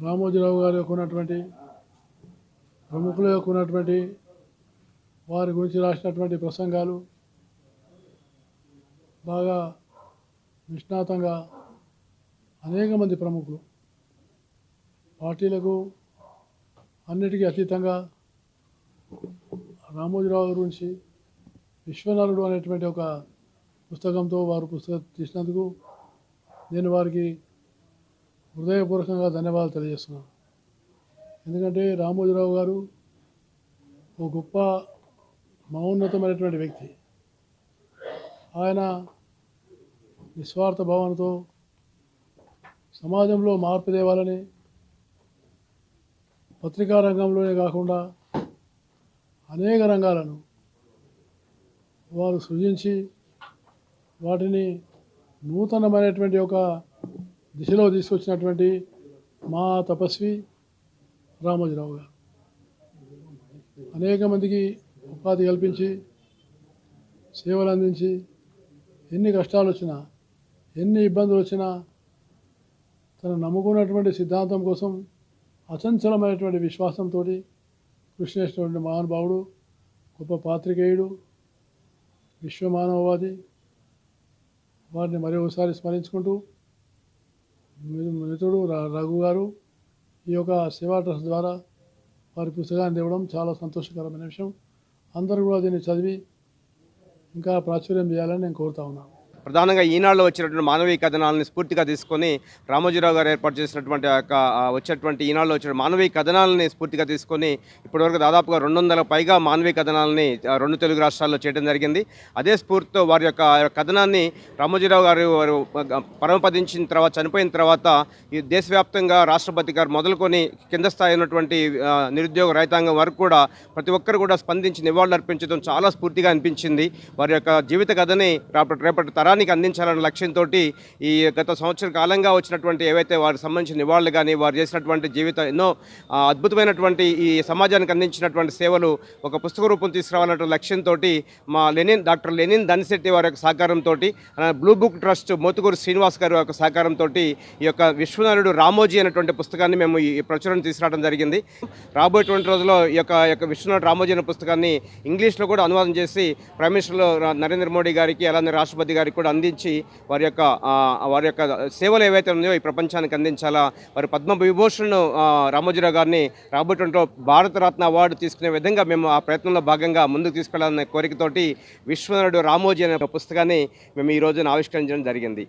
రామోజీరావు గారి యొక్క ఉన్నటువంటి ప్రముఖుల యొక్క ఉన్నటువంటి వారి గురించి రాసినటువంటి ప్రసంగాలు బాగా నిష్ణాతంగా అనేక మంది ప్రముఖులు. పార్టీలకు అన్నిటికీ అతీతంగా రామోజీరావు గురించి విశ్వనరుడు అనేటువంటి ఒక పుస్తకంతో వారు పుస్తకం తీసినందుకు నేను వారికి హృదయపూర్వకంగా ధన్యవాదాలు తెలియజేస్తున్నాను. ఎందుకంటే రామోజీరావు గారు ఒక గొప్ప మౌన్నతమైనటువంటి వ్యక్తి. ఆయన నిస్వార్థ భావనతో సమాజంలో మార్పు తేవాలని పత్రికా రంగంలోనే కాకుండా అనేక రంగాలను వారు సృజించి వాటిని నూతనమైనటువంటి ఒక దిశలో తీసుకొచ్చినటువంటి మా తపస్వి రామోజీరావు గారు. అనేక మందికి ఉపాధి కల్పించి సేవలు అందించి ఎన్ని కష్టాలు వచ్చినా ఎన్ని ఇబ్బందులు వచ్చినా తను నమ్ముకున్నటువంటి సిద్ధాంతం కోసం అచంచలమైనటువంటి విశ్వాసంతో కృషి చేసినటువంటి మహానుభావుడు గొప్ప పాత్రికేయుడు విశ్వమానవవాది. వారిని మరొకసారి స్మరించుకుంటూ మిత్రుడు రఘు గారు ఈ యొక్క సేవా ట్రస్ట్ ద్వారా వారి పుస్తకాన్ని ఇవ్వడం చాలా సంతోషకరమైన విషయం. అందరూ కూడా దీన్ని చదివి ఇంకా ప్రాచుర్యం చేయాలని నేను కోరుతా ఉన్నాను. ప్రధానంగా ఈనాడులో వచ్చినటువంటి మానవీయ కథనాలని స్ఫూర్తిగా తీసుకొని రామోజీరావు గారు ఏర్పాటు చేసినటువంటి ఆ యొక్క వచ్చేటువంటి ఈనాడులో వచ్చిన మానవీయ కథనాలని స్ఫూర్తిగా తీసుకొని ఇప్పటివరకు దాదాపుగా రెండు వందల పైగా మానవీయ కథనాలని రెండు తెలుగు రాష్ట్రాల్లో చేయడం జరిగింది. అదే స్ఫూర్తితో వారి యొక్క కథనాన్ని రామోజీరావు గారు వారు పరమపదించిన తర్వాత చనిపోయిన తర్వాత ఈ దేశవ్యాప్తంగా రాష్ట్రపతి గారు మొదలుకొని కింద స్థాయి ఉన్నటువంటి నిరుద్యోగ రైతాంగం వరకు కూడా ప్రతి ఒక్కరు కూడా స్పందించి నివాళులు అర్పించడం చాలా స్ఫూర్తిగా అనిపించింది. వారి యొక్క జీవిత కథని రేపటి రేపటి తరానికి అందించాలన్న లక్ష్యంతో ఈ గత సంవత్సర కాలంగా వచ్చినటువంటి ఏవైతే వారికి సంబంధించిన నివాళులు కానీ వారు చేసినటువంటి జీవితం ఎన్నో అద్భుతమైనటువంటి ఈ సమాజానికి అందించినటువంటి సేవలు ఒక పుస్తక రూపం తీసుకురావాలన్న లక్ష్యంతో మా లెనిన్ డాక్టర్ లెనిన్ దనిశెట్టి వారి యొక్క సహకారంతో blue book trust Motukuru Srinivas గారి యొక్క సహకారంతో ఈ యొక్క విశ్వనాథుడు రామోజీ అనేటువంటి పుస్తకాన్ని మేము ఈ ప్రచురణ తీసుకురావడం జరిగింది. రాబోయేటువంటి రోజుల్లో ఈ యొక్క యొక్క విశ్వనాథ్ రామోజీ అనే పుస్తకాన్ని ఇంగ్లీష్లో కూడా అనువాదం చేసి ప్రైమ్ మినిస్టర్లో నరేంద్ర మోడీ గారికి అలానే రాష్ట్రపతి గారికి కూడా అందించి వారి యొక్క వారి యొక్క సేవలు ఏవైతే ఉన్నాయో ఈ ప్రపంచానికి అందించాలా? వారి పద్మ విభూషణ్ రామోజీరావు గారిని రాబోయేటువంటి భారతరత్న అవార్డు తీసుకునే విధంగా మేము ఆ ప్రయత్నంలో భాగంగా ముందుకు తీసుకెళ్ళాలనే కోరికతోటి విశ్వనాథుడు రామోజీ అనే పుస్తకాన్ని మేము ఈ రోజున ఆవిష్కరించడం జరిగింది.